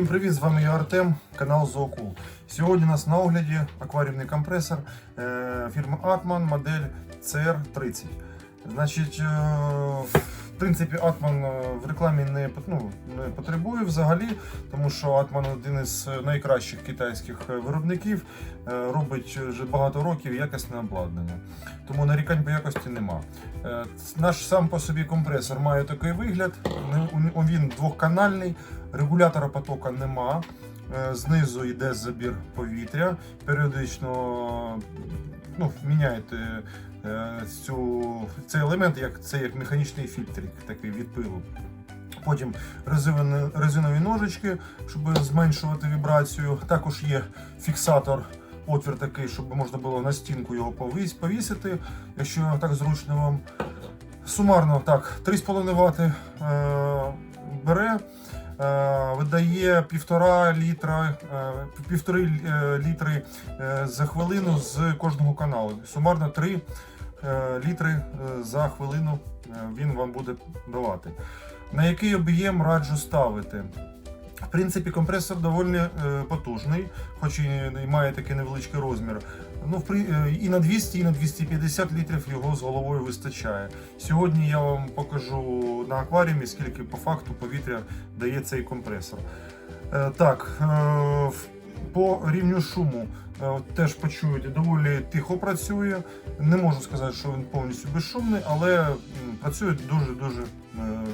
Всім привіт! З вами я Артем, канал Зоокул. Сьогодні у нас на огляді акваріумний компресор е, фірми Atman, модель CR30. Значить, е, в принципі, Atman е, в рекламі не, ну, не потребує взагалі, тому що Atman один із найкращих китайських е, виробників, е, робить вже багато років якісне обладнання. Тому нарікань по якості нема. Е, Наш сам по собі компресор має такий вигляд. Він двохканальний, регулятора потока нема. Е, Знизу йде забір повітря. Періодично ну, міняєте е, цю, цей елемент, як це як механічний фільтрик такий від пилу. Потім резинові, резинові ножички, щоб зменшувати вібрацію. Також є фіксатор, отвір такий, щоб можна було на стінку його повісити, якщо так зручно вам. Сумарно так, 3,5 Вт е, бере, видає 1,5 літра, е, півтори е, літри е, за хвилину з кожного каналу. Сумарно 3 е, літри е, за хвилину е, він вам буде давати. На який об'єм раджу ставити? В принципі, компресор доволі е, потужний, хоч і має такий невеличкий розмір. Ну, е, і на 200, і на 250 літрів його з головою вистачає. Сьогодні я вам покажу на акваріумі, скільки по факту повітря дає цей компресор. Е, Так, по рівню шуму теж почуєте, доволі тихо працює. Не можу сказати, що він повністю безшумний, але працює дуже-дуже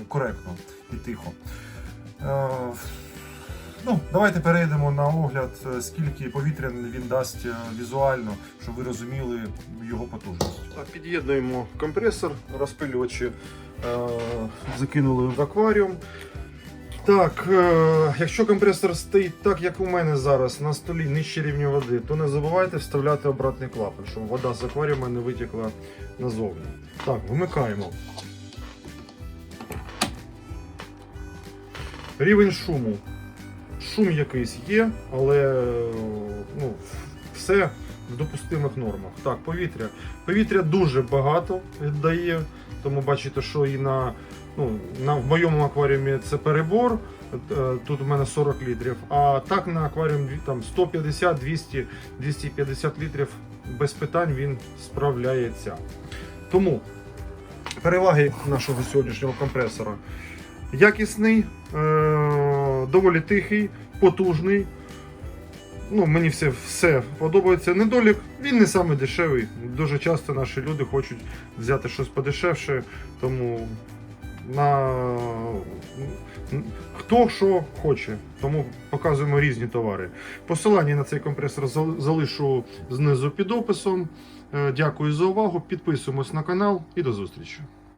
коректно і тихо. Ну, давайте перейдемо на огляд, е, скільки повітря він дасть е, візуально, щоб ви розуміли його потужність. Під'єднуємо компресор, розпилювачі е, закинули в акваріум. Так, е, якщо компресор стоїть так, як у мене зараз на столі нижче рівня води, то не забувайте вставляти обратний клапан, щоб вода з акваріума не витекла назовні. Так, вмикаємо. Рівень шуму. Шум якийсь є, але ну, все в допустимих нормах. Так, повітря. Повітря дуже багато віддає, тому бачите, що і на, ну, на в моєму акваріумі це перебор. е, Тут у мене 40 літрів, а так на акваріум там 150, 200, 250 літрів без питань він справляється. Тому переваги нашого сьогоднішнього компресора. Якісний, е- доволі тихий, потужний. Ну, мені все, все подобається. Недолік, він не саме дешевий. Дуже часто наші люди хочуть взяти щось подешевше, тому на хто що хоче, тому показуємо різні товари. Посилання на цей компресор залишу знизу під описом. Е, Дякую за увагу. Підписуємось на канал і до зустрічі.